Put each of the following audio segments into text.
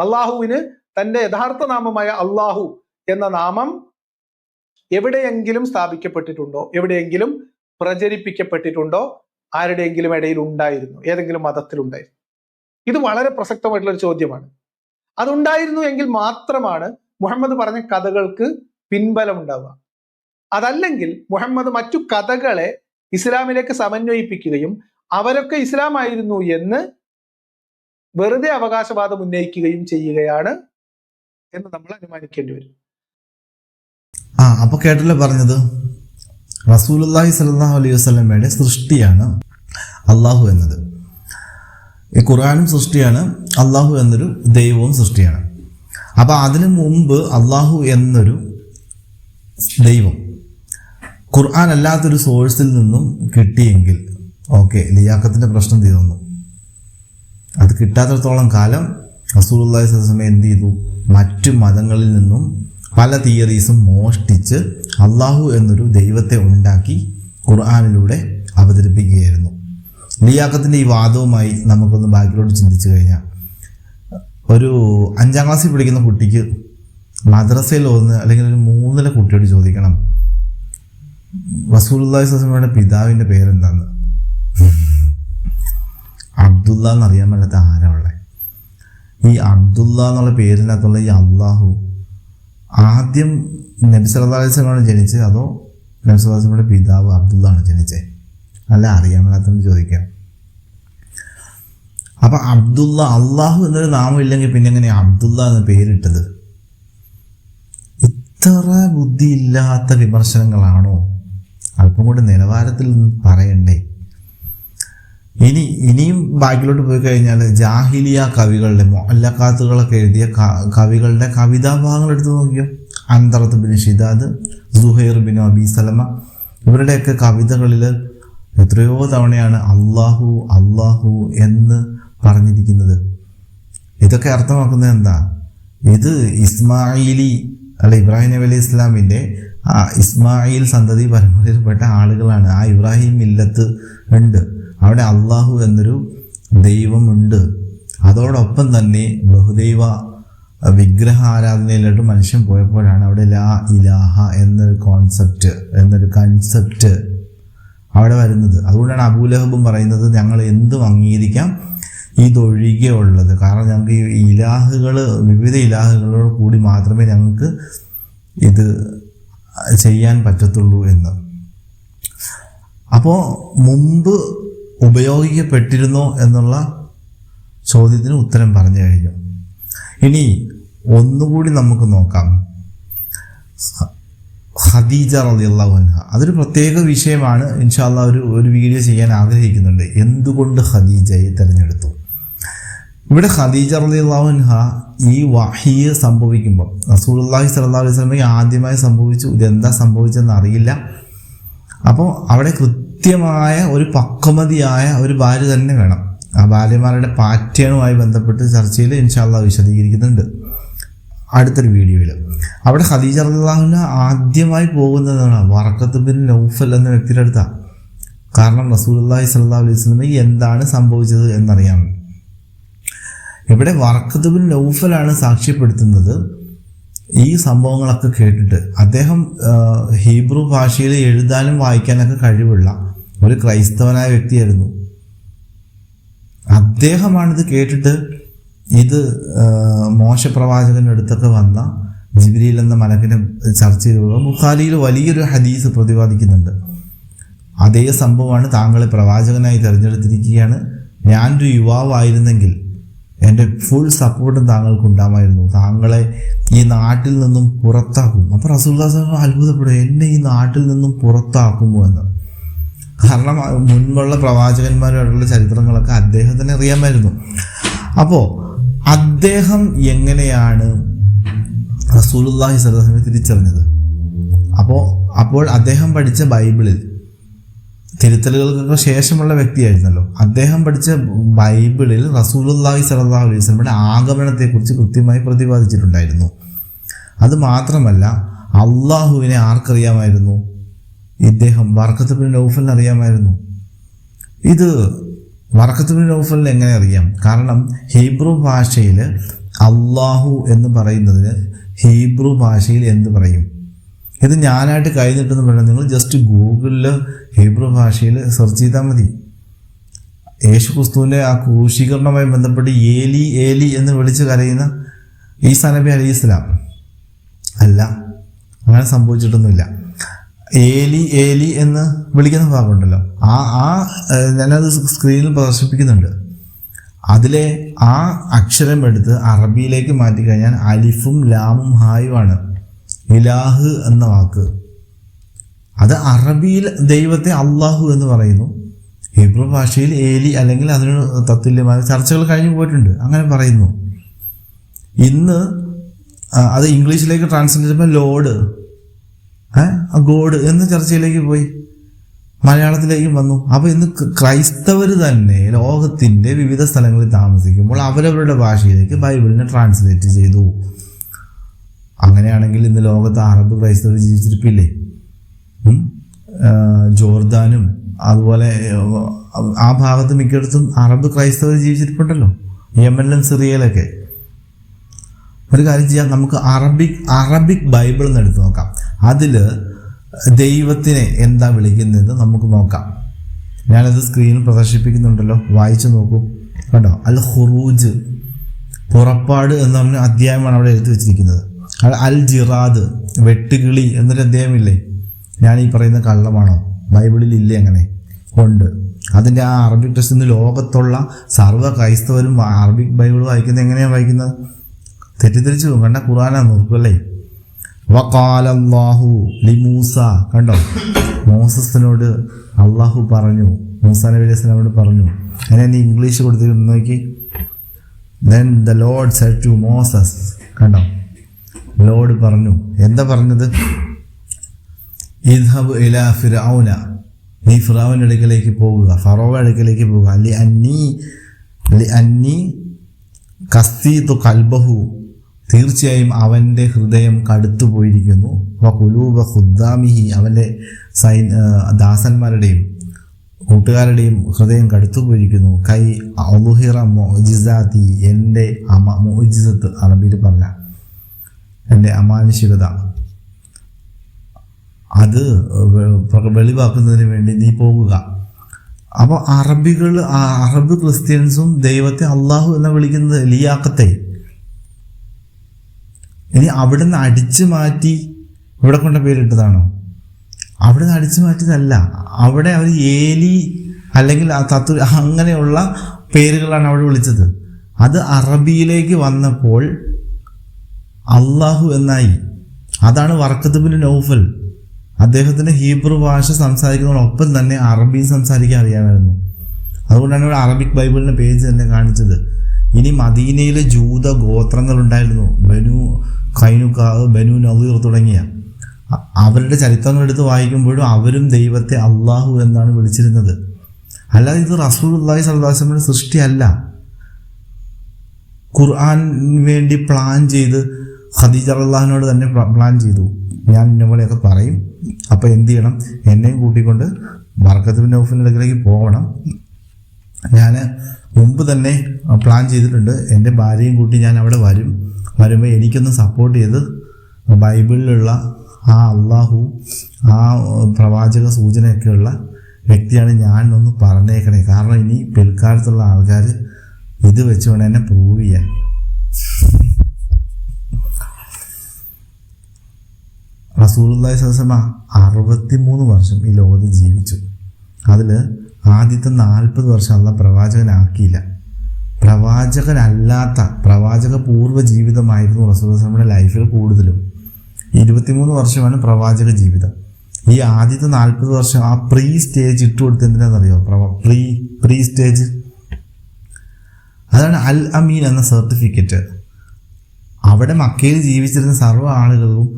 അള്ളാഹുവിന് തന്റെ യഥാർത്ഥ നാമമായ അള്ളാഹു എന്ന നാമം എവിടെയെങ്കിലും സ്ഥാപിക്കപ്പെട്ടിട്ടുണ്ടോ? എവിടെയെങ്കിലും പ്രചരിപ്പിക്കപ്പെട്ടിട്ടുണ്ടോ? ആരുടെയെങ്കിലും ഇടയിൽ ഉണ്ടായിരുന്നു? ഏതെങ്കിലും മതത്തിലുണ്ടായിരുന്നു? ഇത് വളരെ പ്രസക്തമായിട്ടുള്ള ഒരു ചോദ്യമാണ്. അതുണ്ടായിരുന്നു എങ്കിൽ മാത്രമാണ് മുഹമ്മദ് പറഞ്ഞ കഥകൾക്ക് പിൻബലം ഉണ്ടാവുക അതല്ലെങ്കിൽ മുഹമ്മദ് മറ്റു കഥകളെ ഇസ്ലാമിലേക്ക് സമന്വയിപ്പിക്കുകയും അവരൊക്കെ ഇസ്ലാമായിരുന്നു എന്ന് വെറുതെ അവകാശവാദം ഉന്നയിക്കുകയും ചെയ്യുകയാണ് എന്ന് നമ്മൾ അനുമാനിക്കേണ്ടി വരും. ആ അപ്പൊ കേട്ടല്ലോ പറഞ്ഞത്? റസൂലുള്ളാഹി സലാഹു അലൈഹി വസ്ലമയുടെ സൃഷ്ടിയാണ് അള്ളാഹു എന്നത്. ഈ ഖുറാനും സൃഷ്ടിയാണ് അള്ളാഹു എന്നൊരു ദൈവവും സൃഷ്ടിയാണ്. അപ്പോൾ അതിനു മുമ്പ് അള്ളാഹു എന്നൊരു ദൈവം ഖുർആൻ അല്ലാത്തൊരു സോഴ്സിൽ നിന്നും കിട്ടിയെങ്കിൽ ഓക്കെ ലിയാക്കത്തിന്റെ പ്രശ്നം തീർന്നു. അത് കിട്ടാത്തടത്തോളം കാലം റസൂലുള്ളാഹി വസല്ലം എന്ത് ചെയ്തു? മറ്റു മതങ്ങളിൽ നിന്നും പല തിയറീസും മോഷ്ടിച്ച് അള്ളാഹു എന്നൊരു ദൈവത്തെ ഉണ്ടാക്കി ഖുർആാനിലൂടെ അവതരിപ്പിക്കുകയായിരുന്നു. ലിയാക്കത്തിന്റെ ഈ വാദവുമായി നമുക്കൊന്ന് ബാക്കിലോട്ട് ചിന്തിച്ചു കഴിഞ്ഞാൽ ഒരു അഞ്ചാം ക്ലാസ്സിൽ പഠിക്കുന്ന കുട്ടിക്ക് മദ്രസയിൽ ഒന്ന് അല്ലെങ്കിൽ ഒരു മൂന്നിലെ കുട്ടിയോട് ചോദിക്കണം റസൂലുള്ളാഹി സ്വലമയുടെ പിതാവിന്റെ പേരെന്താന്ന്? അബ്ദുള്ള എന്നറിയാൻ പറ്റാത്ത ആരാ ഉള്ളത് ഈ അബ്ദുള്ള എന്നുള്ള പേരിനകത്തുള്ള ഈ അള്ളാഹു ആദ്യം നബി ജനിച്ചത്? അതോ നബി പിതാവ് അബ്ദുള്ള ആണ് ജനിച്ചത്? അല്ല അറിയാൻ മേലാത്തെന്ന് ചോദിക്കാം. അപ്പൊ അബ്ദുള്ള അള്ളാഹു എന്നൊരു നാമം ഇല്ലെങ്കിൽ പിന്നെ എങ്ങനെയാ അബ്ദുള്ള എന്ന പേരിട്ടത്? ഇത്ര ബുദ്ധിയില്ലാത്ത വിമർശനങ്ങളാണോ? അല്പം കൂടി നിലവാരത്തിൽ പറയണ്ടേ? ഇനി ഇനിയും ബാക്കിലോട്ട് പോയി കഴിഞ്ഞാൽ ജാഹിലിയ കവികളുടെ മൊല്ലക്കാത്തുകളൊക്കെ എഴുതിയ കവികളുടെ കവിതാഭാഗങ്ങൾ എടുത്ത് നോക്കിയോ? Antarah bin Shaddad Zuhair bin Abi Sulma ഇവരുടെയൊക്കെ കവിതകളിൽ എത്രയോ തവണയാണ് അള്ളാഹു അള്ളാഹു എന്ന് പറഞ്ഞിരിക്കുന്നത്. ഇതൊക്കെ അർത്ഥമാക്കുന്നത് എന്താ? ഇത് ഇസ്മായിലി അല്ല ഇബ്രാഹിം നബി അലൈഹി ഇസ്ലാമിന്റെ ഇസ്മായിൽ സന്തതി പരമ്പരയിൽപ്പെട്ട ആളുകളാണ്. ആ ഇബ്രാഹിം ഇല്ലത്ത് ഉണ്ട്. അവിടെ അള്ളാഹു എന്നൊരു ദൈവമുണ്ട്. അതോടൊപ്പം തന്നെ ബഹുദൈവ വിഗ്രഹ ആരാധനയിലോട്ട് മനുഷ്യൻ പോയപ്പോഴാണ് അവിടെ ലാ ഇലാഹ എന്നൊരു കോൺസെപ്റ്റ് എന്നൊരു കൺസെപ്റ്റ് അവിടെ വരുന്നത്. അതുകൊണ്ടാണ് അബൂലഹബും പറയുന്നത് ഞങ്ങൾ എന്തും അംഗീകരിക്കാം ഇതൊഴികെ ഉള്ളത്. കാരണം ഞങ്ങൾക്ക് ഈ ഇലാഹുകൾ വിവിധ ഇലാഹുകളോട് കൂടി മാത്രമേ ഞങ്ങൾക്ക് ഇത് ചെയ്യാൻ പറ്റത്തുള്ളൂ എന്ന്. അപ്പോൾ മുമ്പ് ഉപയോഗിക്കപ്പെട്ടിരുന്നോ എന്നുള്ള ചോദ്യത്തിന് ഉത്തരം പറഞ്ഞു കഴിഞ്ഞു. ഇനി ഒന്നുകൂടി നമുക്ക് നോക്കാം. ഖദീജ റളിയല്ലാഹു അൻഹ. അതൊരു പ്രത്യേക വിഷയമാണ്. ഇൻഷാല്ല ഒരു ഒരു വീഡിയോ ചെയ്യാൻ ആഗ്രഹിക്കുന്നുണ്ട്. എന്തുകൊണ്ട് ഖദീജയെ തിരഞ്ഞെടുത്തു? ഇവിടെ ഖദീജ റളിയല്ലാഹു അൻഹ ഈ വഹിയ സംഭവിക്കുമ്പോൾ റസൂലുള്ളാഹി സ്വല്ലല്ലാഹു അലൈഹി വസല്ലമയ്ക്ക് ആദ്യമായി സംഭവിച്ചു. ഇതെന്താ സംഭവിച്ചതെന്ന് അറിയില്ല. അപ്പോൾ അവിടെ കൃത്യമായ ഒരു പക്വമതിയായ ഒരു ഭാര്യ തന്നെ വേണം. ആ ഭാര്യമാരുടെ പാറ്റേണുമായി ബന്ധപ്പെട്ട് ചർച്ചയിൽ ഇൻഷാല്ല വിശദീകരിക്കുന്നുണ്ട്. അടുത്തൊരു വീഡിയോയിൽ. അവിടെ ഖദീജ അള്ളാഹുന ആദ്യമായി പോകുന്നതാണ് വറക്കത്ത് ബിൻ നൗഫൽ എന്ന വ്യക്തിയുടെ അടുത്താണ് കാരണം റസൂലുള്ളാഹി സ്വല്ലല്ലാഹു അലൈഹി വസല്ലമയ്ക്ക് എന്താണ് സംഭവിച്ചത് എന്നറിയാം. ഇവിടെ വറക്കത്ത് ബിൻ നൗഫലാണ് സാക്ഷ്യപ്പെടുത്തുന്നത്. ഈ സംഭവങ്ങളൊക്കെ കേട്ടിട്ട് അദ്ദേഹം ഹീബ്രു ഭാഷയിൽ എഴുതാനും വായിക്കാനൊക്കെ കഴിവുള്ള ഒരു ക്രൈസ്തവനായ വ്യക്തിയായിരുന്നു. അദ്ദേഹമാണിത് കേട്ടിട്ട് ഇത് അടുത്തൊക്കെ വന്ന ജിബ്രീൽ എന്ന മലക്കിനെ ചർച്ച ചെയ്തപ്പോൾ ബുഖാരിയിൽ വലിയൊരു ഹദീസ് പ്രതിപാദിക്കുന്നുണ്ട്. അതേ സംഭവമാണ് താങ്കളെ പ്രവാചകനായി തിരഞ്ഞെടുത്തിരിക്കുകയാണ്. ഞാനൊരു യുവാവായിരുന്നെങ്കിൽ എന്റെ ഫുൾ സപ്പോർട്ടും താങ്കൾക്ക് ഉണ്ടാമായിരുന്നു താങ്കളെ ഈ നാട്ടിൽ നിന്നും പുറത്താക്കും. അപ്പോൾ ദാസ് അത്ഭുതപ്പെടും എന്നെ ഈ നാട്ടിൽ നിന്നും പുറത്താക്കുമോ എന്ന്. കാരണം മുൻപുള്ള പ്രവാചകന്മാരുമായിട്ടുള്ള ചരിത്രങ്ങളൊക്കെ അദ്ദേഹത്തിന് അറിയാമായിരുന്നു. അപ്പോൾ അദ്ദേഹം എങ്ങനെയാണ് റസൂലുല്ലാഹി സലഹിനെ തിരിച്ചറിഞ്ഞത്? അപ്പോൾ അപ്പോൾ അദ്ദേഹം പഠിച്ച ബൈബിളിൽ തിരുത്തലുകൾക്കൊക്കെ ശേഷമുള്ള വ്യക്തിയായിരുന്നല്ലോ. അദ്ദേഹം പഠിച്ച ബൈബിളിൽ റസൂലുല്ലാഹി സലഹ് അലൈഹി സ്വലമിന്റെ ആഗമനത്തെക്കുറിച്ച് കൃത്യമായി പ്രതിപാദിച്ചിട്ടുണ്ടായിരുന്നു. അത് മാത്രമല്ല അള്ളാഹുവിനെ ആർക്കറിയാമായിരുന്നു? ഇദ്ദേഹം വർക്കത്തുബിൻ നൗഫലിന് അറിയാമായിരുന്നു. ഇത് വർക്കത്തുബിൻ നൗഫലിന് എങ്ങനെ അറിയാം? കാരണം ഹീബ്രു ഭാഷയിൽ അള്ളാഹു എന്ന് പറയുന്നതിന് ഹീബ്രു ഭാഷയിൽ എന്ത് പറയും? ഇത് ഞാനായിട്ട് കഴിഞ്ഞിട്ടെന്ന് പറയുന്നത് നിങ്ങൾ ജസ്റ്റ് ഗൂഗിളിൽ ഹീബ്രു ഭാഷയിൽ സെർച്ച് ചെയ്താൽ മതി. യേശു ക്രിസ്തുവിന്റെ ആ ക്രൂശീകരണവുമായി ബന്ധപ്പെട്ട് ഏലി ഏലി എന്ന് വിളിച്ച് കരയുന്ന ഈസാ നബി അലി ഇസ്ലാം അല്ല അങ്ങനെ സംഭവിച്ചിട്ടൊന്നുമില്ല. ഏലി ഏലി എന്ന് വിളിക്കുന്ന ഭാഗമുണ്ടല്ലോ. ആ ആ ഞാനത് സ്ക്രീനിൽ പ്രദർശിപ്പിക്കുന്നുണ്ട്. അതിലെ ആ അക്ഷരം എടുത്ത് അറബിയിലേക്ക് മാറ്റി കഴിഞ്ഞാൽ അലിഫും ലാമും ഹായുമാണ്. ഇലാഹ് എന്ന വാക്ക്. അത് അറബിയിൽ ദൈവത്തെ അള്ളാഹു എന്ന് പറയുന്നു. ഹീബ്രു ഭാഷയിൽ ഏലി അല്ലെങ്കിൽ അതിന് തത്തുല്യമായ ചർച്ചകൾ കഴിഞ്ഞു പോയിട്ടുണ്ട്. അങ്ങനെ പറയുന്നു. ഇന്ന് അത് ഇംഗ്ലീഷിലേക്ക് ട്രാൻസ്ലേറ്റ് ചെയ്യുമ്പോൾ ലോഡ്. ഗോഡ് എന്ന ചർച്ചയിലേക്ക് പോയി. മലയാളത്തിലേക്കും വന്നു. അപ്പോൾ ഇന്ന് ക്രൈസ്തവർ തന്നെ ലോകത്തിന്റെ വിവിധ സ്ഥലങ്ങളിൽ താമസിക്കുമ്പോൾ അവരവരുടെ ഭാഷയിലേക്ക് ബൈബിളിനെ ട്രാൻസ്ലേറ്റ് ചെയ്തു. അങ്ങനെയാണെങ്കിൽ ഇന്ന് ലോകത്ത് അറബ് ക്രൈസ്തവർ ജീവിച്ചിരിപ്പില്ലേ? ആ, ജോർദാനും അതുപോലെ ആ, ആ ഭാഗത്ത് മിക്കയിടത്തും അറബ് ക്രൈസ്തവർ ജീവിച്ചിരിപ്പുണ്ടല്ലോ. യമനിലും സിറിയയിലൊക്കെ. ഒരു കാര്യം ചെയ്യാം. നമുക്ക് അറബിക് അറബിക് ബൈബിൾ എന്ന് എടുത്ത് നോക്കാം. അതിൽ ദൈവത്തിനെ എന്താ വിളിക്കുന്നതെന്ന് നമുക്ക് നോക്കാം. ഞാനത് സ്ക്രീനിൽ പ്രദർശിപ്പിക്കുന്നുണ്ടല്ലോ. വായിച്ചു നോക്കൂ. കണ്ടോ? അൽ ഹുറൂജ് പുറപ്പാട് എന്ന് പറഞ്ഞ അധ്യായമാണ് അവിടെ എഴുതി വെച്ചിരിക്കുന്നത്. അൽ ജിറാദ് വെട്ടുകിളി എന്നൊരു അധ്യായമില്ലേ? ഞാൻ ഈ പറയുന്ന കള്ളമാണോ? ബൈബിളിൽ ഇല്ലേ അങ്ങനെ? ഉണ്ട്. അതിന്റെ ആ അറബിക് ടെസ്റ്റ് ഇന്ന് ലോകത്തുള്ള സർവ ക്രൈസ്തവരും അറബിക് ബൈബിൾ വായിക്കുന്നത് എങ്ങനെയാണ് വായിക്കുന്നത്? തെറ്റിദ്ധരിച്ചു പോകും കണ്ട ഖുറാനാ നോക്കുമല്ലേ വക്കാലല്ലാഹു ലിമൂസ. കണ്ടോ? മോസസിനോട് അള്ളാഹു പറഞ്ഞു മൂസ നബി അലൈഹി പറഞ്ഞു അങ്ങനെ നീ ഇംഗ്ലീഷ് കൊടുത്തിരുന്നു നോക്കി. Then the lord said to Moses കണ്ടോ? ലോഡ് പറഞ്ഞു എന്താ പറഞ്ഞത്? ഇദ്ഹബ് ഇല ഫിറൗന നീ ഫിറാവിന്റെ അടുക്കലേക്ക് പോകുക ഫറോവ അടുക്കലേക്ക് പോകുക. അല്ലി അന്നി അല്ലി അന്നി കസ്തീത്തു കൽബഹു. തീർച്ചയായും അവന്റെ ഹൃദയം കടുത്തു പോയിരിക്കുന്നു. കുലൂബ ഖുദ്ദാമിഹി അവന്റെ സൈൻ ദാസന്മാരുടെയും കൂട്ടുകാരുടെയും ഹൃദയം കടുത്തു പോയിരിക്കുന്നു. കൈ ഔഹിറ മൊജിസാത്തി എന്റെ അമ മൊജിസത്ത് അറബിയിൽ പറഞ്ഞ എന്റെ അമാനുഷികത. അത് വെളിവാക്കുന്നതിന് വേണ്ടി നീ പോകുക. അപ്പോൾ അറബികൾ അറബ് ക്രിസ്ത്യൻസും ദൈവത്തെ അള്ളാഹു എന്ന് വിളിക്കുന്നത് ലിയാക്കത്തെ ഇനി അവിടുന്ന് അടിച്ചു മാറ്റി ഇവിടെ കൊണ്ട പേരിട്ടതാണോ? അവിടുന്ന് അടിച്ചു മാറ്റിയതല്ല. അവിടെ അവർ ഏലി അല്ലെങ്കിൽ ആ തത്വ അങ്ങനെയുള്ള പേരുകളാണ് അവിടെ വിളിച്ചത്. അത് അറബിയിലേക്ക് വന്നപ്പോൾ അള്ളാഹു എന്നായി. അതാണ് വർക്കത്തുബിൻ നൗഫൽ. അദ്ദേഹത്തിന് ഹീബ്രു ഭാഷ സംസാരിക്കുന്നതോടൊപ്പം തന്നെ അറബിയും സംസാരിക്കാൻ അറിയാമായിരുന്നു. അതുകൊണ്ടാണ് ഇവിടെ അറബിക് ബൈബിളിന്റെ പേജ് തന്നെ കാണിച്ചത്. ഇനി മദീനയിലെ ജൂത ഗോത്രങ്ങൾ ഉണ്ടായിരുന്നു ബനു ഖൈനുക്കാവ് ബനു നദീർ തുടങ്ങിയ. അവരുടെ ചരിത്രങ്ങൾ എടുത്ത് വായിക്കുമ്പോഴും അവരും ദൈവത്തെ അള്ളാഹു എന്നാണ് വിളിച്ചിരുന്നത്. അല്ലാതെ ഇത് റസൂൽ അള്ളാഹി സല്ലാസ്ലമിന്റെ സൃഷ്ടിയല്ല. ഖുർആൻ വേണ്ടി പ്ലാൻ ചെയ്ത് ഖദീജ അള്ളാഹിനോട് തന്നെ പ്ലാൻ ചെയ്തു. ഞാൻ ഇന്ന പോലെയൊക്കെ പറയും. അപ്പോൾ എന്ത് ചെയ്യണം? എന്നെയും കൂട്ടിക്കൊണ്ട് ബർക്കത്ത് ഓഫിന്റെ അടുക്കലേക്ക് പോകണം. ഞാൻ മുമ്പ് തന്നെ പ്ലാൻ ചെയ്തിട്ടുണ്ട്. എന്റെ ഭാര്യയും കൂട്ടി ഞാൻ അവിടെ വരും. വരുമ്പോൾ എനിക്കൊന്ന് സപ്പോർട്ട് ചെയ്ത് ബൈബിളിലുള്ള ആ അള്ളാഹു ആ പ്രവാചക സൂചനയൊക്കെയുള്ള വ്യക്തിയാണ് ഞാൻ ഒന്ന് പറഞ്ഞേക്കണേ. കാരണം ഇനി പിൽക്കാലത്തുള്ള ആൾക്കാർ ഇത് വെച്ചുകൊണ്ട് എന്നെ പ്രൂവ് ചെയ്യാൻ. റസൂലുള്ളാഹി അറുപത്തി മൂന്ന് വർഷം ഈ ലോകത്ത് ജീവിച്ചു. അതിൽ ആദ്യത്തെ നാൽപ്പത് വർഷം അല്ല പ്രവാചകനാക്കിയില്ല. പ്രവാചകനല്ലാത്ത പ്രവാചക പൂർവ ജീവിതമായിരുന്നു റസൂലുള്ളാഹിയുടെ ലൈഫിൽ കൂടുതലും. ഇരുപത്തിമൂന്ന് വർഷമാണ് പ്രവാചക ജീവിതം ഈ ആദ്യത്തെ നാൽപ്പത് വർഷം ആ പ്രീ സ്റ്റേജ് ഇട്ട് കൊടുത്ത് എന്തിനാണെന്നറിയോ? പ്രവ പ്രീ പ്രീ സ്റ്റേജ് അതാണ് അൽ അമീൻ എന്ന സർട്ടിഫിക്കറ്റ് അവിടെ മക്കയിൽ ജീവിച്ചിരുന്ന സർവ ആളുകളും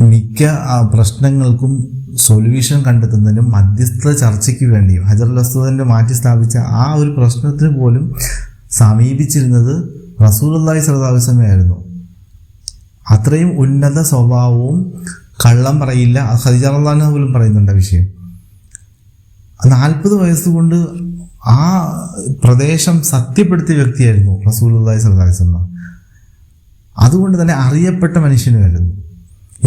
മിക്ക പ്രശ്നങ്ങൾക്കും സൊല്യൂഷൻ കണ്ടെത്തുന്നതിനും മധ്യസ്ഥ ചർച്ചയ്ക്ക് വേണ്ടിയും ഹജറുൽ അസ്വദിന്റെ മാറ്റി സ്ഥാപിച്ച ആ ഒരു പ്രശ്നത്തിന് പോലും സമീപിച്ചിരുന്നത് റസൂൽ അള്ളാഹി സ്വലാസ്ലമയായിരുന്നു അത്രയും ഉന്നത സ്വഭാവവും കള്ളം പറയില്ല. അള്ളാഹ് പോലും പറയുന്നുണ്ട് ആ വിഷയം. നാൽപ്പത് വയസ്സുകൊണ്ട് ആ പ്രദേശം സത്യപ്പെടുത്തിയ വ്യക്തിയായിരുന്നു അള്ളാഹി സ്വലാസ്ലമ അതുകൊണ്ട് തന്നെ അറിയപ്പെട്ട മനുഷ്യനുമായിരുന്നു.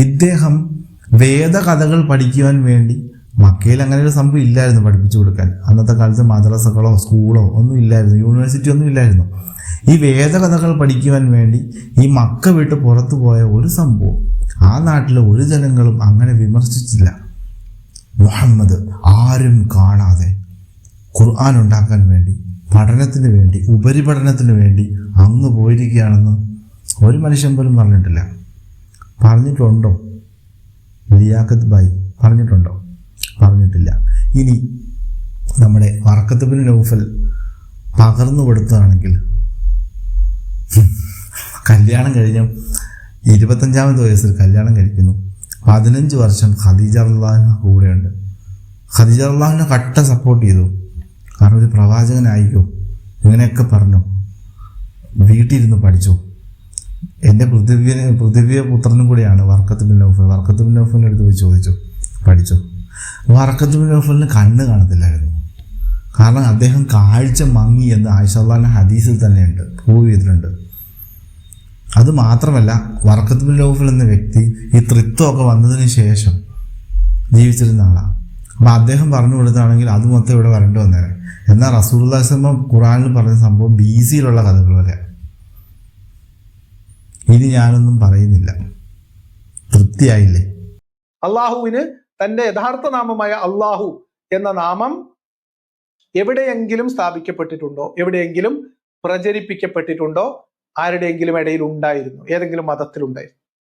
ഇദ്ദേഹം വേദകഥകൾ പഠിക്കുവാൻ വേണ്ടി മക്കയിൽ അങ്ങനെ ഒരു സംഭവം ഇല്ലായിരുന്നു പഠിപ്പിച്ചു കൊടുക്കാൻ. അന്നത്തെ കാലത്ത് മദ്രസകളോ സ്കൂളോ ഒന്നും ഇല്ലായിരുന്നു യൂണിവേഴ്സിറ്റി ഒന്നും ഇല്ലായിരുന്നു. ഈ വേദകഥകൾ പഠിക്കുവാൻ വേണ്ടി ഈ മക്ക വിട്ട് പുറത്തു പോയ ഒരു സംഭവം. ആ നാട്ടിലെ ഒരു ജനങ്ങളും അങ്ങനെ വിമർശിച്ചില്ല. മുഹമ്മദ് ആരും കാണാതെ ഖുർആൻ ഉണ്ടാക്കാൻ വേണ്ടി പഠനത്തിന് വേണ്ടി ഉപരിപഠനത്തിന് വേണ്ടി അങ്ങ് പോയിരിക്കുകയാണെന്ന് ഒരു മനുഷ്യൻ പോലും പറഞ്ഞിട്ടില്ല. പറഞ്ഞിട്ടുണ്ടോ? ലിയാഖത്ത് ബായി പറഞ്ഞിട്ടുണ്ടോ? പറഞ്ഞിട്ടില്ല. ഇനി നമ്മുടെ വറക്കത്തുബിൻ നൗഫൽ പകർന്നു കൊടുത്തതാണെങ്കിൽ കല്യാണം കഴിഞ്ഞ. ഇരുപത്തഞ്ചാമത് വയസ്സിൽ കല്യാണം കഴിക്കുന്നു. പതിനഞ്ച് വർഷം ഖദീജ അള്ളാഹിന് കൂടെയുണ്ട്. ഖദീജ അള്ളാഹിനെ കട്ട സപ്പോർട്ട് ചെയ്തു. കാരണം ഒരു പ്രവാചകനായിക്കോ ഇങ്ങനെയൊക്കെ പറഞ്ഞു. വീട്ടിലിരുന്ന് പഠിച്ചു. എന്റെ പൃഥ്വി പൃഥ്വിയ പുത്രനും കൂടിയാണ് വർക്കത്ത് ബിൻ നൗഫൽ. വർക്കത്ത് ബിൻ നൗഫലിന്റെ അടുത്ത് പോയി ചോദിച്ചു പഠിച്ചു. വർക്കത്ത് ബിൻ നൗഫലിന് കണ്ണ് കാണത്തില്ലായിരുന്നു. കാരണം അദ്ദേഹം കാഴ്ച മങ്ങി എന്ന് ആയിഷല്ലാന്റെ ഹദീസിൽ തന്നെയുണ്ട് പ്രൂവ് ചെയ്തിട്ടുണ്ട്. അത് മാത്രമല്ല വർക്കത്ത് ബിൻ നൗഫൽ എന്ന വ്യക്തി ഈ തൃത്വമൊക്കെ വന്നതിന് ശേഷം ജീവിച്ചിരുന്ന ആളാണ് അപ്പം അദ്ദേഹം പറഞ്ഞു കൊടുത്താണെങ്കിൽ അത് മൊത്തം ഇവിടെ വരേണ്ടി വന്നേനെ. എന്നാൽ റസൂൽദാസമ്മ ഖുറാനിൽ പറഞ്ഞ സംഭവം ബി സിയിലുള്ള കഥകൾ വരെ. ഇനി ഞാനൊന്നും പറയുന്നില്ല. തൃപ്തിയായില്ലേ അള്ളാഹുവിന് തന്റെ യഥാർത്ഥ നാമമായ അള്ളാഹു എന്ന നാമം എവിടെയെങ്കിലും സ്ഥാപിക്കപ്പെട്ടിട്ടുണ്ടോ? എവിടെയെങ്കിലും പ്രചരിപ്പിക്കപ്പെട്ടിട്ടുണ്ടോ? ആരുടെയെങ്കിലും ഇടയിൽ ഉണ്ടായിരുന്നു? ഏതെങ്കിലും മതത്തിലുണ്ടായിരുന്നു?